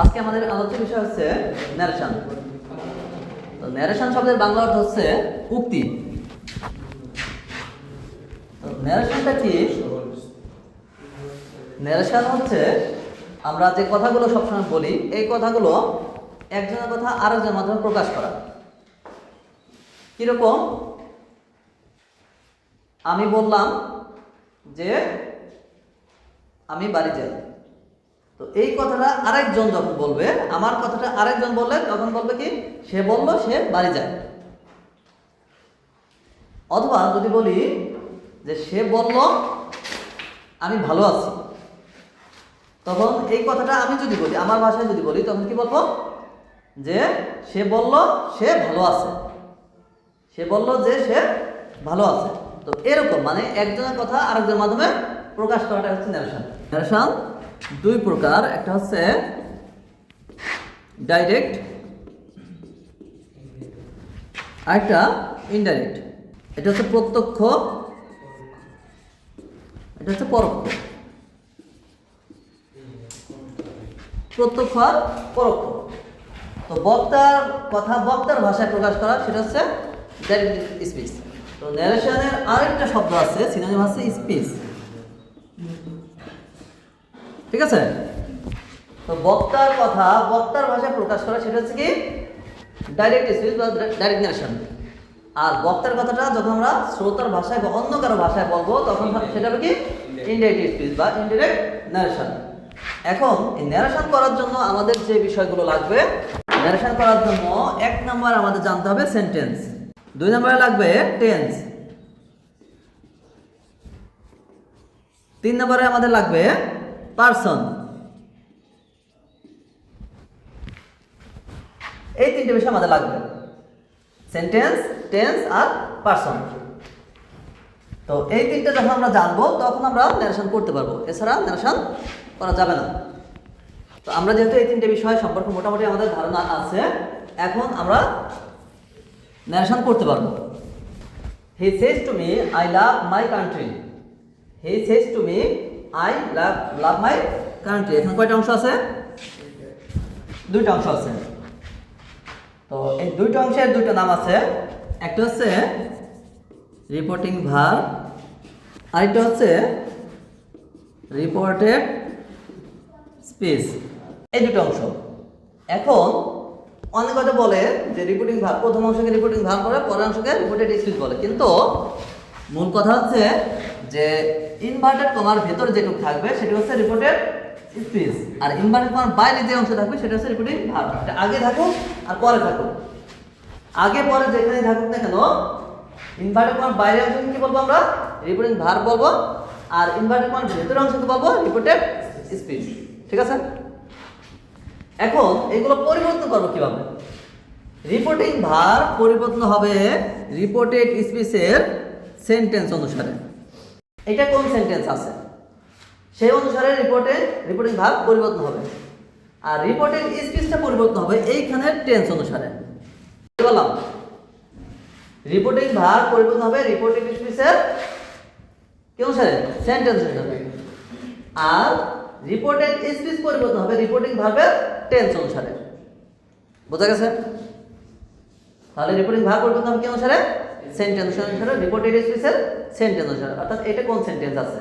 আজকে আমাদের আলোচ্য বিষয় হচ্ছে ন্যারেশন। তো ন্যারেশন শব্দের বাংলা অর্থ হচ্ছে উক্তি। তো ন্যারেশনটা কি? ন্যারেশন হচ্ছে আমরা যে কথাগুলো সবসময় বলি, এই কথাগুলো একজনের কথা আরেকজনের মাধ্যমে প্রকাশ করা। কীরকম? আমি বললাম যে আমি বাড়ি যাই। তো এই কথাটা আরেকজন যখন বলবে, আমার কথাটা আরেকজন বললে, তখন বলবে কি, সে বলল, সে বাড়ি যায়। অথবা যদি বলি যে সে বলল, আমি ভালো আছি। তখন এই কথাটা আমি যদি বলি, আমার ভাষায় যদি বলি, তখন কি বলব? যে সে বলল, সে ভালো আছে। সে বলল যে সে ভালো আছে। তো এরকম মানে একজনের কথা আরেকজনের মাধ্যমে প্রকাশ করাটা হচ্ছে ন্যারেশন ন্যারেশন দুই প্রকার, একটা হচ্ছে ডাইরেক্ট আরেকটা ইনডাইরেক্ট এটা হচ্ছে প্রত্যক্ষ, এটা হচ্ছে পরোক্ষ। প্রত্যক্ষ আর পরোক্ষ। তো বক্তার কথা বক্তার ভাষায় প্রকাশ করা, সেটা হচ্ছে ডাইরেক্ট স্পিচ তো ন্যারেশনের আরেকটা শব্দ আছে সিনোনিম আছে স্পিচ ঠিক আছে? তো বক্তার কথা, বক্তার ভাষায় প্রকাশ করা সেটা হচ্ছে কি? ডাইরেক্ট স্পিচ বা ডাইরেক্ট ন্যারেশন আর বক্তার কথাটা যখন আমরা শ্রোতার ভাষায় বা অন্য কারও ভাষায় বলব, তখন সেটা কি? ইনডাইরেক্ট স্পিচ বা ইনডাইরেক্ট ন্যারেশন এখন এই ন্যারেশন করার জন্য আমাদের যে বিষয়গুলো লাগবে ন্যারেশন করার জন্য এক নম্বর আমাদের জানতে হবে সেন্টেন্স দুই নম্বরে লাগবে টেন্স তিন নম্বরে আমাদের লাগবে পার্সন। এই তিনটে বিষয় আমাদের লাগবে। সেন্টেন্স, টেন্স আর পার্সন। তো এই তিনটে যখন আমরা জানব, তখন আমরা ন্যারেশন করতে পারব। এছাড়া ন্যারেশন করা যাবে না। তো আমরা যেহেতু এই তিনটে বিষয় সম্পর্কে মোটামুটি আমাদের ধারণা আছে, এখন আমরা ন্যারেশন করতে পারব। He says to me I love my country he says to me I love love my country এখানে কয়টা অংশ আছে? দুইটা অংশ আছে। তো এই দুইটা অংশের দুইটা নাম আছে। একটা হচ্ছে রিপোর্টিং ভার, আরেকটা হচ্ছে রিপোর্টেড স্পেস এই দুটো অংশ। এখন অনেক কথা বলে যে রিপোর্টিং ভার, প্রথম অংশকে রিপোর্টিং ভার করে পরের অংশকে রিপোর্টেড স্পিচ বলে। কিন্তু মূল কথা হচ্ছে যে ইনভার্টেড কমার ভেতরে যেটুকু থাকবে, সেটা হচ্ছে রিপোর্টেড স্পিচ আর ইনভার্টেড কমার বাইরে যে অংশ থাকবে, সেটা হচ্ছে রিপোর্টিং ভার এটা আগে থাকুক আর পরে থাকুক। আগে পরে যেখানে থাকুক না কেন ইনভার্টেড কমার বাইরে অংশকে কি বলব আমরা? রিপোর্টিং ভার বলব। আর ইনভার্টেড কমার ভেতরের অংশকে বলব রিপোর্টেড স্পিচ ঠিক আছে? এখন এগুলো পরিবর্তন করব কীভাবে? রিপোর্টিং ভার পরিবর্তন হবে রিপোর্টেড স্পিচের সেন্টেন্স অনুসারে। এটা কোন সেন্টেন্স আছে? সেই অনুসারে রিপোর্টে রিপোর্টিং ভার পরিবর্তন হবে। আর রিপোর্টেড স্পিচটা পরিবর্তন হবে এইখানের টেন্স অনুসারে। বললাম? রিপোর্টিং ভার পরিবর্তন হবে রিপোর্টিং স্পিচের কি অনুসারে? সেন্টেন্স অনুসারে। আর রিপোর্টেড স্পিচ পরিবর্তন হবে রিপোর্টিং ভার্বের টেন্স অনুসারে। বোঝা গেছে? তাহলে রিপোর্টিং ভার্ব পরিবর্তন হবে কি অনুসারে? সেন্টেন্স অনুসারে রিপোর্টেড স্পিচের সেন্টেন্স অনুসারে। অর্থাৎ এটা কোন সেন্টেন্স আছে?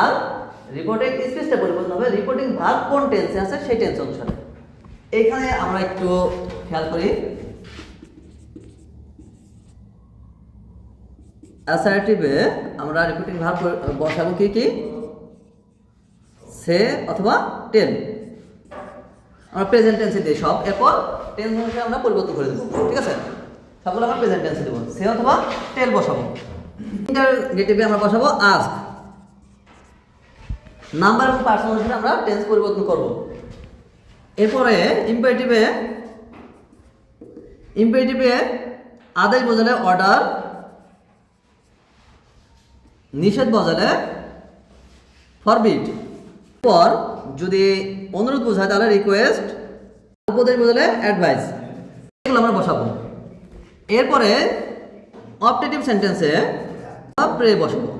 আর রিপোর্টেড স্পিচটা পরিবর্তন হবে রিপোর্টিং ভার্ব কোন টেন্সে আছে সেই টেন্স অনুসারে। এইখানে আমরা একটু খেয়াল করি। অ্যাসার্টিভে আমরা রিপোর্টিং ভার্ব বসাবো কি কি? সে অথবা টেন আমরা প্রেজেন্ট টেন্সে দিই সব, এরপর টেন্স অনুসারে আমরা পরিবর্তন করে দেবো। ঠিক আছে? সবগুলো আমরা প্রেজেন্ট টেন্সে দেবো। সে অথবা টেল বসাবো। ইন্টারগেটিভে আমরা বসাবো আজ নাম্বার এবং পার্সন অনুসারে আমরা টেন্স পরিবর্তন করব। এরপরে ইম্পারেটিভে ইম্পারেটিভে আদেশ বোঝালে অর্ডার নিষেধ বোঝালে ফরবিট পর যদি অনুরোধ বোঝায় তাহলে রিকোয়েস্ট উপদেশ বোঝালে অ্যাডভাইস এগুলো আমরা বসাবো। এরপরে অপটেটিভ সেন্টেন্সে প্রে বসাবো।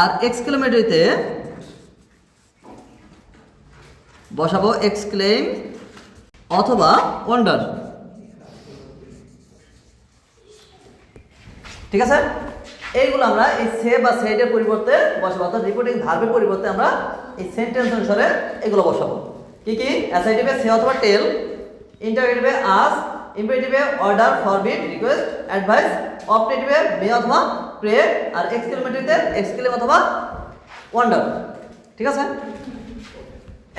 আর এক্সক্লেমেটরিতে বসাবো এক্সক্লেম অথবা ওয়ান্ডার। ঠিক আছে? এইগুলো আমরা এই সে বা সেটের পরিবর্তে বসাবো, অর্থাৎ রিপোর্টিং ভার্বের পরিবর্তে আমরা এই সেন্টেন্স অনুসারে এগুলো বসাবো। কি কি? অ্যাসাইটিভে সে অথবা টেল, ইন্টারগেটিভে আস ইম্পারেটিভে অর্ডার ফরবিট রিকোয়েস্ট অ্যাডভাইস অপটেটিভে মে অথবা প্রে আর এক্সক্লেমেটিভে এক্সক্লেম অথবা ওয়ান্ডার ঠিক আছে?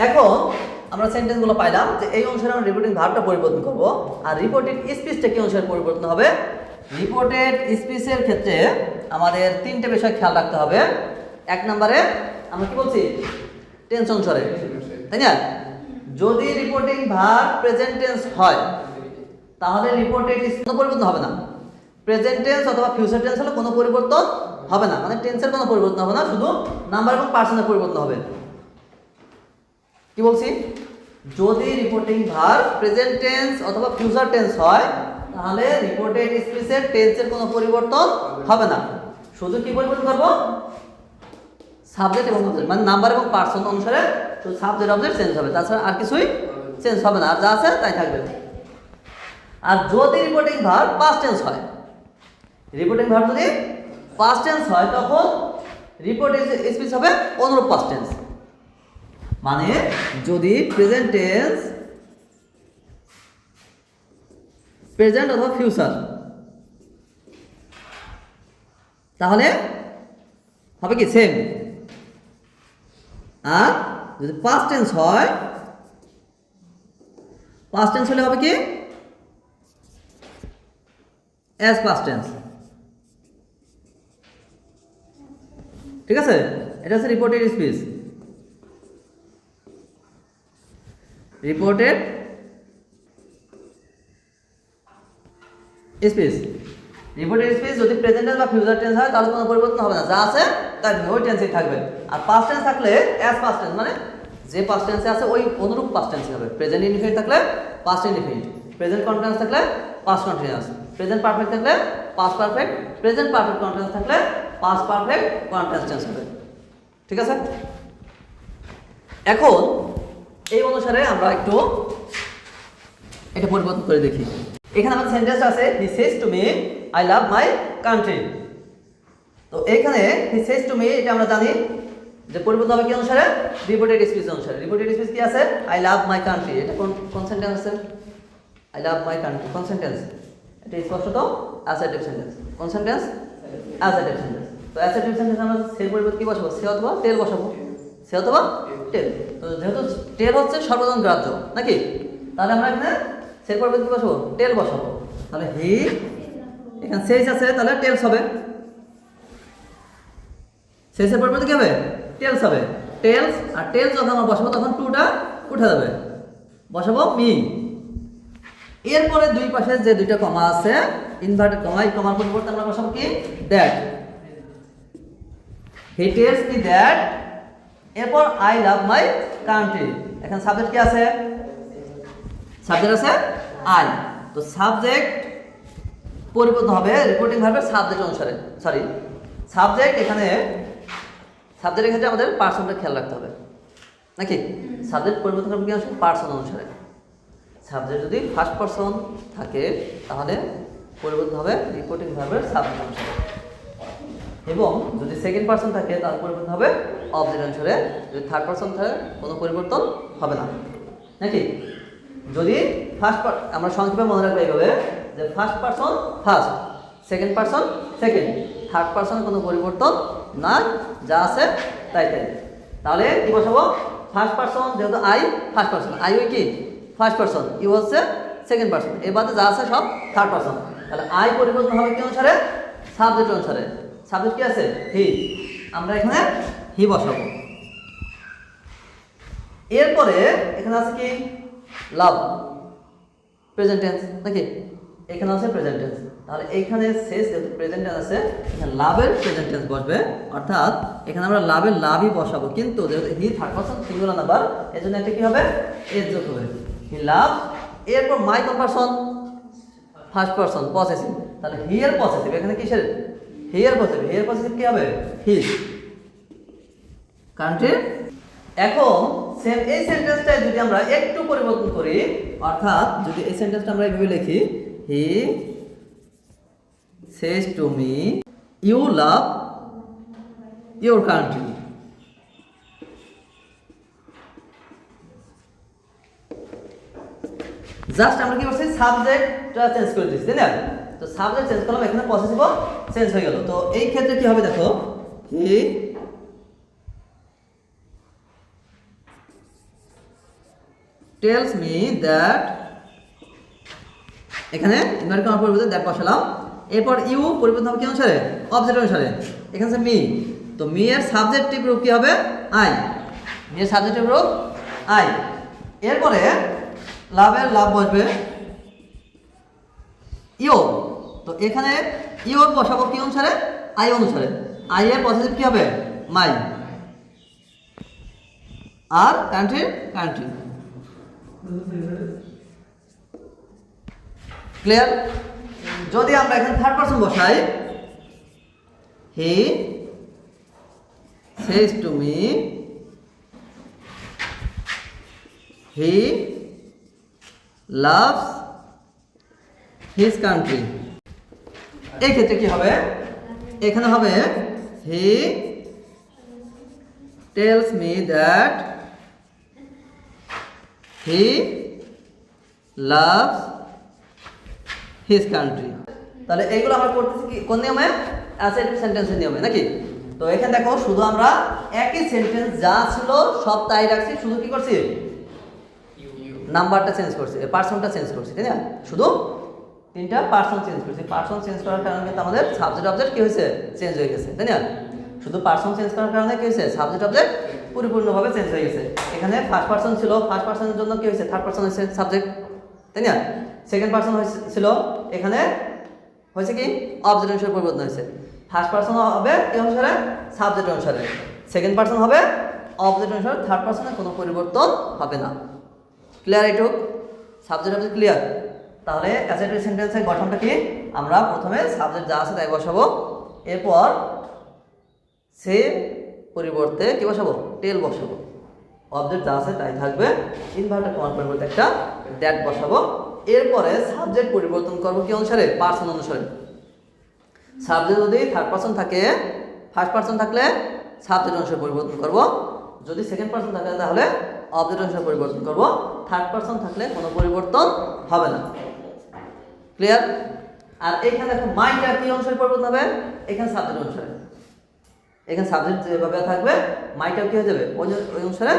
এখন আমরা সেন্টেন্সগুলো পাইলাম যে এই অনুসারে আমরা রিপোর্টিং ভার্বটা পরিবর্তন করব আর রিপোর্টেড স্পিচটা কি অনুসারে পরিবর্তন হবে? রিপোর্টেড স্পিচের ক্ষেত্রে আমাদের তিনটে বিষয় খেয়াল রাখতে হবে। এক নম্বরে আমরা কি বলছি? টেন্স অনুসারে। তাই না? যদি রিপোর্টিং ভার প্রেজেন্ট টেন্স হয় তাহলে রিপোর্টেড কোনো পরিবর্তন হবে না। প্রেজেন্ট টেন্স অথবা ফিউচার টেন্স হলে কোনো পরিবর্তন হবে না। মানে টেন্সের কোনো পরিবর্তন হবে না, শুধু নাম্বার এবং পার্সনের পরিবর্তন হবে। কি বলছি? যদি রিপোর্টিং ভার প্রেজেন্ট টেন্স অথবা ফিউচার টেন্স হয়, তাহলে রিপোর্টেড স্পিচের টেন্সের কোনো পরিবর্তন হবে না। শুধু কি পরিবর্তন করব? সাবজেক্ট এবং মানে নাম্বার এবং পার্সন অনুসারে সাবজেক্ট অবজেক্ট চেঞ্জ হবে। তাছাড়া আর কিছুই চেঞ্জ হবে না। আর যা আছে তাই থাকবে। আর যদি রিপোর্টিং ভার পাস্ট টেন্স হয় রিপোর্টিং ভার যদি পাস্ট টেন্স হয়, তখন রিপোর্টিং স্পিচ হবে অনুরূপ পাস্ট টেন্স মানে যদি প্রেজেন্ট টেন্স প্রেজেন্ট অথবা ফিউচার তাহলে হবে কি সেম আর যদি পাস্ট টেন্স হয় পাস্ট টেন্স হলে হবে কি অ্যাজ পাস্ট টেন্স ঠিক আছে? এটা হচ্ছে reported speech reported space reported space যদি প্রেজেন্ট টেন্স বা ফিউচার টেন্স হয়, তাহলে কোনো পরিবর্তন হবে না। যা আছে তার ওই টেন্সেই থাকবে। আর পাস্ট টেন্স থাকলে অ্যাজ পাস্ট টেন্স মানে যে পাস্ট টেন্সে আছে, ওই অনুরূপ পাস্ট টেন্সই হবে। প্রেজেন্ট ইনডিফিনিট থাকলে পাস্ট ইনডিফিনিট প্রেজেন্ট কন্টিনিউয়াস থাকলে পাস্ট কন্টিনিউয়াস প্রেজেন্ট পারফেক্ট থাকলে past perfect present perfect continuous থাকলে পাস্ট পারফেক্ট কন্টিনিউয়াস টেন্স হবে। ঠিক আছে? এখন এই অনুসারে আমরা একটু এটা পরিবর্তন করে দেখি। এখানে আমাদের সেন্টেন্স আছে he says to me I love my country তো এখানে হি সেজ টু মি এটা আমরা জানি যে পরিবর্তন হবে কি অনুসারে? রিপোর্টেড স্পিচ অনুসারে। রিপোর্টেড স্পিচ কি আছে? আই লাভ মাই কান্ট্রি এটা কোন কোন সেন্টেন্স আছে? আই লাভ মাই কান্ট্রি কোন সেন্টেন্স এটা স্পষ্টত অ্যাসার্টিভ সেন্টেন্স কোন সেন্টেন্স অ্যাসার্টিভ সেন্টেন্স তো অ্যাসার্টিভ সেন্টেন্স আমরা সে পরিবর্তে কি বসাবো? সে অথবা টেল বসাবো। সে অথবা টেল। তো যেহেতু টেল হচ্ছে সর্বজন গ্রাহ্য নাকি? তাহলে আমরা এখানে সে পরিবর্তে কি বসাবো? টেল বসাবো। তাহলে হি, এখানে সেজ আছে, তাহলে টেলস হবে। শেষের পরিবর্তে কি হবে? টেলস হবে। টেলস, আর টেলস যখন আমরা বসাবো, তখন টুটা উঠে যাবে। বসাবো মি। এরপরে দুই পাশে যে দুইটা কমা আছে ইনভার্টেড কমা, এই কমার পরিবর্তে আমরা বসাবো কি? That he tells me that এরপর আই লাভ মাই কান্ট্রি এখানে সাবজেক্ট কি আছে? সাবজেক্ট আছে আই তো সাবজেক্ট পরিবর্তন হবে রিপোর্টিং ভার্বের সাবজেক্ট অনুসারে সরি সাবজেক্ট এখানে সাবজেক্টের ক্ষেত্রে আমাদের পার্সনটা খেয়াল রাখতে হবে। নাকি? সাবজেক্ট পরিবর্তন করবে কি আসে পার্সন অনুসারে। সাবজেক্ট যদি ফার্স্ট পার্সন থাকে, তাহলে পরিবর্তন হবে রিপোর্টিং ভার্বের সাবজেক্ট অনুসারে এবং যদি সেকেন্ড পার্সন থাকে, তাহলে পরিবর্তন হবে অবজেক্ট অনুসারে যদি থার্ড পার্সন থাকে, কোনো পরিবর্তন হবে না। নাকি? যদি ফার্স্ট আমরা সংক্ষেপে মনে রাখব এইভাবে যে first person first second person second third person কোনো পরিবর্তন না যা আছে তাই তাই। তাহলে কি বসাবো? ফার্স্ট পার্সন যেহেতু আই ফার্স্ট পার্সন আই ওই কি? ফার্স্ট পার্সন ইউ হচ্ছে সেকেন্ড পার্সন এর বাদে যা আছে সব থার্ড পার্সন তাহলে আই পরিবর্তন হবে কি অনুসারে? সাবজেক্ট অনুসারে। সাবজেক্ট কি আছে? হি আমরা এখানে হি বসাবো। এরপরে এখানে আছে কি? লাভ প্রেজেন্ট টেন্স নাকি? এখানে আছে প্রেজেন্ট টেন্স তাহলে এইখানে শেষ যেহেতু প্রেজেন্ট টেন্স আছে, এখানে লাভের প্রেজেন্ট টেন্স বসবে। অর্থাৎ এখানে আমরা লাভের লাভই বসাবো। কিন্তু যেহেতু he third person singular number এর জন্য একটা কি হবে? এর যোগ হবে। হি লাভ এরপর মাই কোন পার্সন ফার্স্ট পার্সন পসেসিভ তাহলে হিয়ার পসেসিভ এখানে কিসের? হিয়ার পসেসিভ হিয়ার পসেসিভ কি হবে? হিজ কান্ট্রির এখন সেম এই সেন্টেন্সটাই যদি আমরা একটু পরিবর্তন করি, অর্থাৎ যদি এই সেন্টেন্সটা আমরা এইভাবে লিখি he says to me you love your country just আমরা কি করছি? সাবজেক্টটা চেঞ্জ করে দিচ্ছি তাই না? তো সাবজেক্ট চেঞ্জ করলাম, এখানে পসেসিভও চেঞ্জ হয়ে গেল। তো এই ক্ষেত্রে কি হবে দেখো? হি টেলস মি দ্যাট এখানে ইনভার্ট করার পরিবর্তে দ্যাট বসালাম। এরপর ইউ পরিবর্তন হবে কি অনুসারে? অবজেক্ট অনুসারে। এখানে মি তো মি এর সাবজেক্টিভ রূপ কি হবে? আই মি এর সাবজেক্টিভ রূপ আই এরপরে লাভের লাভ বসবে। ইও তো এখানে ইওর বসাবো কি অনুসারে? আই অনুসারে। আই এর পজিটিভ কি হবে? মাই। আর কান্ট্রি কান্ট্রি ক্লিয়ার যদি আমরা এখানে থার্ড পার্সন বসাই he says to me he loves his country এই ক্ষেত্রে কি হবে? এখানে হবে he tells me that he loves his country তাহলে এইগুলো আমরা করতেছি কি? কোন নিয়মে? অ্যাসেটিভ সেন্টেন্সের নিয়মে, নাকি? তো এখানে দেখো, শুধু আমরা একই সেন্টেন্স যা ছিল সব তাই রাখছি, শুধু কি করছি? নাম্বারটা চেঞ্জ করছি পার্সনটা চেঞ্জ করছি, তাই না? শুধু তিনটা পার্সন চেঞ্জ করছি, পার্সন চেঞ্জ করার কারণে কিন্তু আমাদের সাবজেক্ট অবজেক্ট কী হয়েছে? চেঞ্জ হয়ে গেছে, তাই না? শুধু পার্সন চেঞ্জ করার কারণে কী হয়েছে? সাবজেক্ট অবজেক্ট পরিপূর্ণভাবে চেঞ্জ হয়ে গেছে। এখানে ফার্স্ট পার্সন ছিল ফার্স্ট পার্সনের জন্য কী হয়েছে? থার্ড পার্সন হয়েছে সাবজেক্ট তাই না? সেকেন্ড পার্সন ছিল, এখানে হয়েছে কি? অবজেক্ট অনুসারে পরিবর্তন হয়েছে। ফার্স্ট পার্সন হবে কি অনুসারে? সাবজেক্ট অনুসারে। সেকেন্ড পার্সন হবে অবজেক্ট অনুসারে। থার্ড পার্সনের কোনো পরিবর্তন হবে না। ক্লিয়ার এইটুক সাবজেক্ট অবজেক্ট ক্লিয়ার তাহলে অ্যাসেটিভ সেন্টেন্সের গঠনটা কি? আমরা প্রথমে সাবজেক্ট যা আছে তাই বসাবো। এরপর সে পরিবর্তে কি বসাবো? টেল বসাবো। অবজেক্ট যা আছে তাই থাকবে ইনভার্টার কমান্ড পরিবর্তে একটা দ্যাট বসাবো। এরপরে সাবজেক্ট পরিবর্তন করব কি অনুসারে? পার্সন অনুসারে। সাবজেক্ট যদি থার্ড পার্সন থাকে ফার্স্ট পার্সন থাকলে সাবজেক্ট অনুসারে পরিবর্তন করব। যদি সেকেন্ড পার্সন থাকে তাহলে অবজেক্ট অনুসারে পরিবর্তন করব। থার্ড পার্সন থাকলে কোনো পরিবর্তন হবে না। ক্লিয়ার আর এখানে দেখো মাইন্ডটা কি অনুসারে পরিবর্তন হবে? এখানে সাবজেক্ট অনুসারে এখানে সাবজেক্ট যেভাবে থাকবে মাইটাও কি হয়ে যাবে? ওই অনুসারে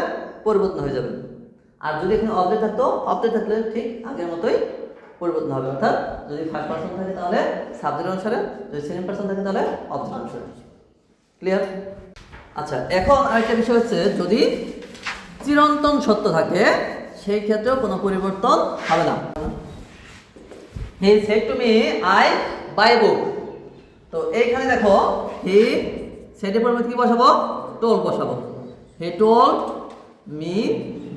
পরিবর্তন হয়ে যাবে। আর যদি এখানে অবজেক্ট থাকতো অবজেক্ট থাকলে ঠিক আগের মতোই পরিবর্তন হবে। অর্থাৎ যদি ফার্স্ট পার্সন থাকে তাহলে সাবজেক্ট অনুসারে যদি সেকেন্ড পার্সন থাকে তাহলে অবজেক্ট অনুসারে ক্লিয়ার আচ্ছা এখন আরেকটা বিষয় হচ্ছে, যদি চিরন্তন সত্য থাকে, সেই ক্ষেত্রেও কোনো পরিবর্তন হবে না। He said to me I buy book তো এইখানে দেখো হি সেটের পরিবর্তে কি বসাবো? টোল বসাবো। He told me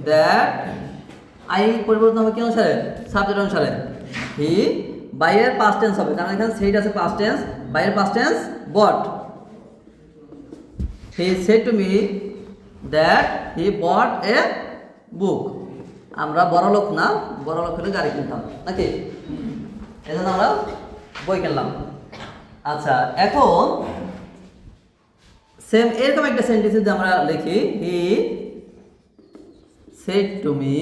that I পরিবর্তন হবে কি অনুসারে সাবজেক্ট অনুসারে। হি বাইয়ের পাস্ট টেন্স হবে। কারণ এখানে সেট আছে past tense bought past tense bought he said to me that he bought a book আমরা বড় লোক না, বড় লোক হলে গাড়ি কিনতাম। নাকি? এই জন্য আমরা বই কিনলাম। আচ্ছা এখন সেম এরকম একটা সেন্টেন্স যদি আমরা লিখি he said to me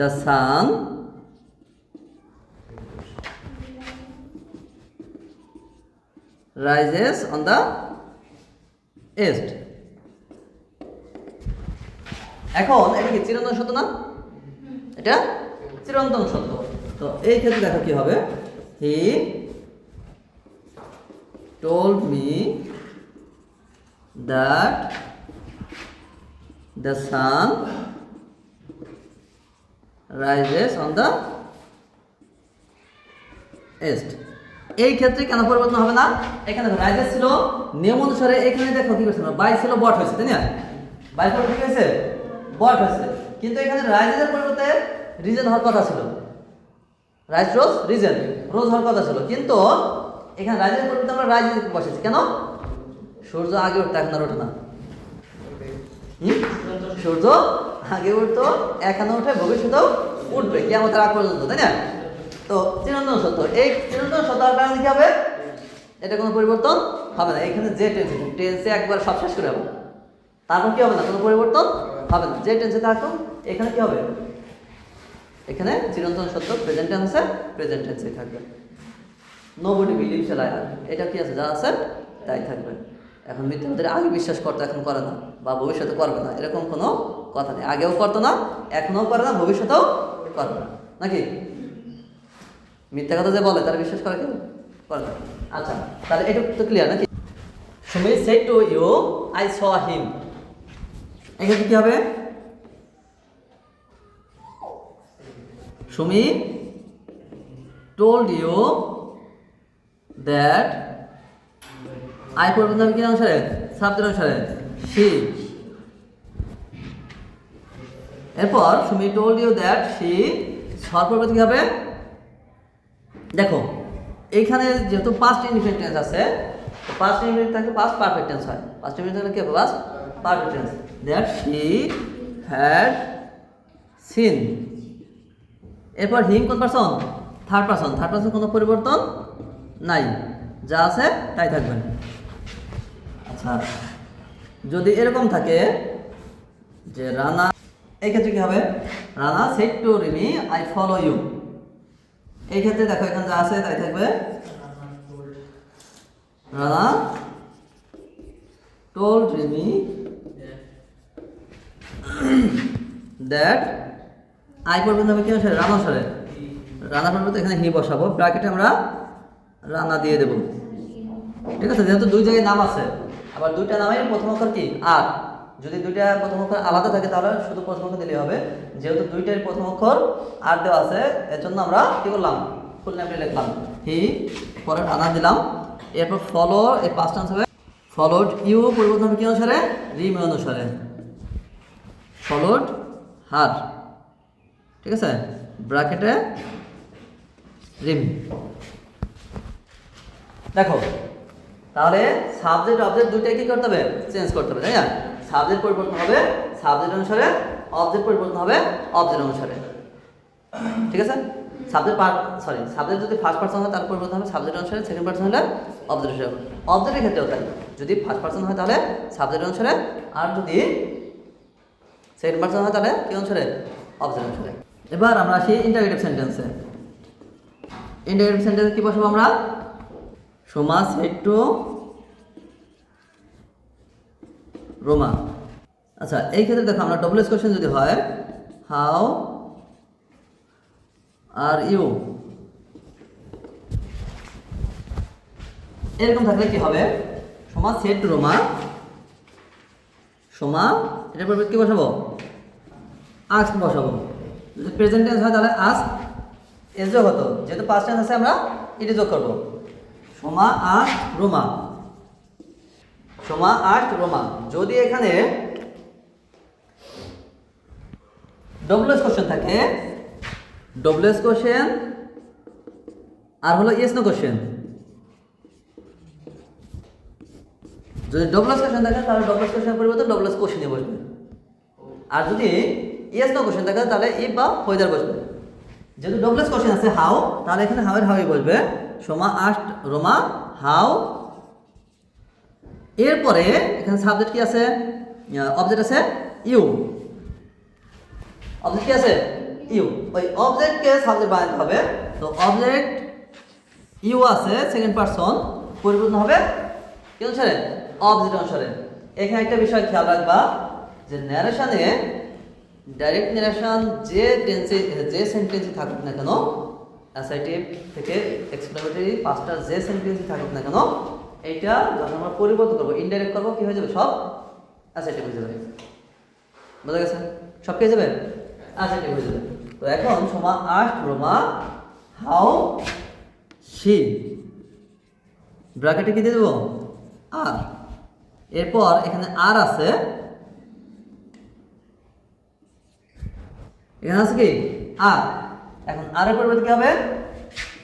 the sun rises on the east এখন এটা কি চিরন্তন সত্য না? এটা চিরন্তন সত্য। তো এই ক্ষেত্রে দেখো কি হবে? He told me that the sun rises on the east. এই ক্ষেত্রে কেন পরিবর্তন হবে না? এখানে রাইজেস ছিল নিয়ম অনুসারে এখানে দেখো কি করছে? বাই ছিল বট হয়েছে, তাই না? বাই পরিবর্তন কি হয়েছে? বট হয়েছে। কিন্তু এখানে রাইজেসের পরিবর্তে রিজেন হওয়ার কথা ছিল। রাইস রোজ রিজেন রোজ হওয়ার কথা ছিল। কিন্তু এখানে রাইজের পরিবর্তে আমরা রাইজ বসেছি। কেন? সূর্য আগে উঠতো, এখন আর ওঠে না? সূর্য আগে উঠতো, এখানে উঠে ভবিষ্যতেও উঠবে কি আমাদের আগ পর্যন্ত, তাই না? তো চিরন্তন সত্য। এই চিরন্তন সত্য কারণে কি হবে? এটা কোনো পরিবর্তন হবে না। এখানে যে টেন্সে টেন্সে একবার সব শেষ করে যাব। তারপর কি হবে না? কোনো পরিবর্তন হবে না। যে টেন্সে থাকুন এখানে কি হবে? এখানে চিরন্তন সত্য প্রেজেন্ট টেন্সে প্রেজেন্ট টেন্সে থাকবে। নোবডি বিলিভ সেল এটা কি আছে? যা আছে, তাই থাকবে। এখন মিথ্যাবাদের আগে বিশ্বাস করতো এখন করে না বা ভবিষ্যতে করবে না। এরকম কোনো কথা নেই। আগেও করতো না, এখনও করে না, ভবিষ্যতেও করবে না। নাকি? মিথ্যা কথা যে বলে তারা বিশ্বাস করে কেউ করে না। আচ্ছা তাহলে এটা তো ক্লিয়ার নাকি? Sumi said to you I saw him এখানে কি হবে? Sumi told you that I পরিবর্তন হবে কি অনুসারে? শব্দের অনুসারে। সি এরপর Sumi told you that she saw পরিবর্তন কি হবে? দেখো, এইখানে যেহেতু পাস্ট ইনডিফিনিট টেন্স আছে পাস্ট ইনডিফিনিট থাকলে পাস্ট পারফেক্ট টেন্স হয়। পাস্ট ইনডিফিনিট থাকলে কি হবে? Perfect tense that she had seen এরপর হিম কোন person third person third person কোনো পরিবর্তন নাই। যা আছে, তাই থাকবে। আচ্ছা যদি এরকম থাকে যে রানা এই ক্ষেত্রে কি হবে? Rana said to Rimi I follow you এই ক্ষেত্রে দেখো, এখানে যা আছে তাই থাকবে। Rana told Rimi that I পর্যন্ত হবে কি অনুসারে রানা অনুসারে রানা পর্যন্ত এখানে হি বসাবো। ব্র্যাকেটে আমরা রানা দিয়ে দেবো। ঠিক আছে, যেহেতু দুই জায়গায় নাম আছে, আবার দুইটা নামের প্রথম অক্ষর কি? আর। যদি দুইটা প্রথম অক্ষর আলাদা থাকে তাহলে শুধু প্রথম অক্ষর দিলেই হবে। যেহেতু দুইটার প্রথম অক্ষর আর দেওয়া আছে এর জন্য আমরা কি করলাম? ফুল নামটা লিখলাম। হি পরে রানা দিলাম। এরপর ফলো এই পাঁচ টান্স হবে ফলোড ইউ পরিবর্তন হবে কি অনুসারে? রিম অনুসারে। ফলোড হার ঠিক আছে? ব্র্যাকেটে রিম দেখো, তাহলে সাবজেক্ট অবজেক্ট দুইটাই কি করতে হবে? চেঞ্জ করতে হবে, তাই না? সাবজেক্ট পরিবর্তন হবে সাবজেক্ট অনুসারে অবজেক্ট পরিবর্তন হবে অবজেক্ট অনুসারে। ঠিক আছে? সাবজেক্ট পার্ট সরি সাবজেক্ট যদি ফার্স্ট পার্সন হয়, তার পরিবর্তন হবে সাবজেক্ট অনুসারে সেকেন্ড পার্সন হলে অবজেক্ট অনুসারে অবজেক্টের ক্ষেত্রেও তাই। যদি ফার্স্ট পার্সন হয়, তাহলে সাবজেক্ট অনুসারে, আর যদি সেকেন্ড পার্সন হয়, তাহলে কি অনুসারে? অবজেক্ট অনুসারে। এবার আমরা আসি ইন্টারগেটিভ সেন্টেন্সে ইন্টারগেটিভ সেন্টেন্সে কি বসাবো আমরা? Soma said to Roma. আচ্ছা এই ক্ষেত্রে দেখো আমরা ডবল কোশ্চেন যদি হয় হাউ আর ইউ এরকম থাকলে কি হবে? সোমা সেট রোমা সোমা এটার পর কি বসাবো? আস্ক বসাবো। যদি প্রেজেন্ট টেন্স হয় তাহলে আস্ক এস যোগ হতো। যেহেতু পাস্ট টেন্স আছে, আমরা এটি যোগ করব। সোমা আস্ক রোমা। সোমা আস্ক রোমা। যদি এখানে ডবলএস কোশ্চেন থাকে ডবলএস কোশ্চেন আর হলো ইয়েস নো কোশ্চেন যদি ডবলএস কোশ্চেন থাকে, তাহলে ডবলএস কোশ্চেন পরিবর্তে ডবলএস কোশ্চেনে বসবে। আর যদি ইয়েস নো কোশ্চেন থাকে, তাহলে ইফ বা হইদার বসবে। যেহেতু ডবলএস কোশ্চেন আছে হাউ তাহলে এখানে হাউ এর হাউই বসবে। সোমা আস্ট রোমা হাউ এরপরে এখানে সাবজেক্ট কি আছে? অবজেক্ট আছে ইউ অবজেক্ট কি আছে? ইউ ওই অবজেক্টকে সাবজেক্ট বানাতে হবে। তো অবজেক্ট ইউ আছে সেকেন্ড পারসন পরিবর্তন হবে কি অনুসারে? অবজেক্ট অনুসারে। এখানে একটা বিষয় খেয়াল রাখবা যে ন্যারেশনে ডাইরেক্ট ন্যারেশন যে টেন্সে যে সেন্টেন্সে থাকুক না কেন অ্যাসাইটিভ থেকে এক্সপ্লেনেটরি পাঁচটা যে সেন্টেন্সই থাকুক না কেন এইটা যখন আমরা পরিবর্তন করব ইনডাইরেক্ট করব, কি হয়ে যাবে? সব অ্যাসাইটিভ হয়ে যাবে। বোঝা গেছে? সব কি যাবে? অ্যাসাইটিভ হয়ে যাবে। তো এখন Soma asked Roma how she. ব্র্যাকেটে কি দিয়ে দেবো? আর। এরপর এখানে আর আছে। এখানে আছে কি? আর। এখন আর এর পরিবর্তে কি হবে?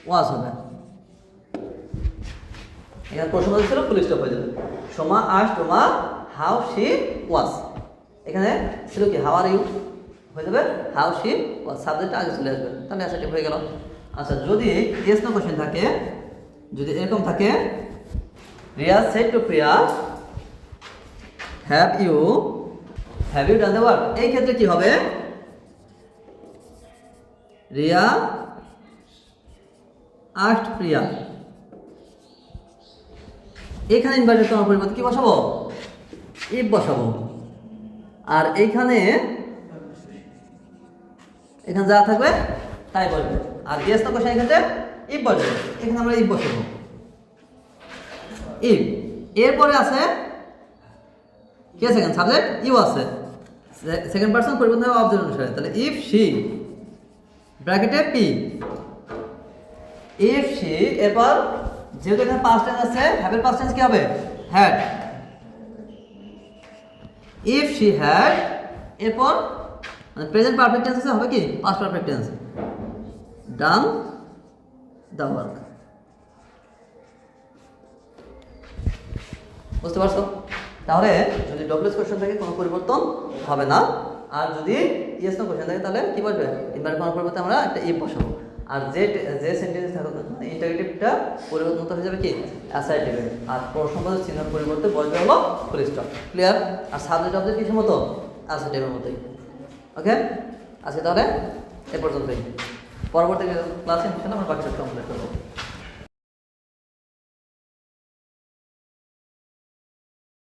ওয়াস হবে। এখানে প্রশ্ন ছিল? ফুল স্টপ হয়ে যাবে সোমা আস টোমা হাউ শি, ওয়াস। এখানে ছিল কি? How are you? হয়ে যাবে হাউ, শি, ওয়াস। সাবজেক্ট আগে চলে আসবে। তাহলে অ্যাসার্টিভ হয়ে গেল। আচ্ছা যদি ইয়েস নো কোশ্চেন থাকে, যদি এরকম থাকে Riya said to Priya have you have you done the work এই ক্ষেত্রে কি হবে? রিয়া আস্ট প্রিয়া এখানে ইনভার্টেড করার পরিবর্তে কি বসাবো? ইফ বসাবো। আর এইখানে এখানে যা থাকবে, তাই বসবে আর ইয়েস না কোশ্চেন এক্ষেত্রে ইফ বসবে এখানে আমরা ইফ বসাবো। ইফ এরপরে আছে, কি এখানে সাবজেক্ট ইউ আছে। সেকেন্ড পার্সন পরিবর্তন হবে অবজেক্ট অনুসারে। তাহলে ইফ শি ব্র্যাকেটে পি ইফ সি এরপর যেহেতু এখানে পাঁচ টেন্স আছে হ্যাভের পাঁচ টেন্স কি হবে? হ্যাড ইফ শি হ্যাড এরপর মানে প্রেজেন্ট পারফেক্ট টেন্স আছে, হবে কি? Past perfect tense done the work বুঝতে পারছ? তাহলে যদি ডব্লিউএস কোশ্চেন থাকে, কোনো পরিবর্তন হবে না। আর যদি ইয়েস নো কোশ্চেন থাকে, তাহলে কি বলবে ইনভার্ট করার পরিবর্তে আমরা একটা ইফ বসাবো। আর যে যে সেন্টেন্স থাকুক ইন্টারেটিভটা পরিবর্তন হয়ে যাবে কি? অ্যাসাইটিভে আর প্রশ্নপত্র চিহ্নের পরিবর্তে বসবে হলো স্টপ ক্লিয়ার আর সাবজেক্ট অবজেক্ট কিছু মতো? অ্যাসাইটিভের মতোই। ওকে আজকে তাহলে এ পর্যন্তই। পরবর্তী ক্লাসে আমরা বাকি কমপ্লিট করব।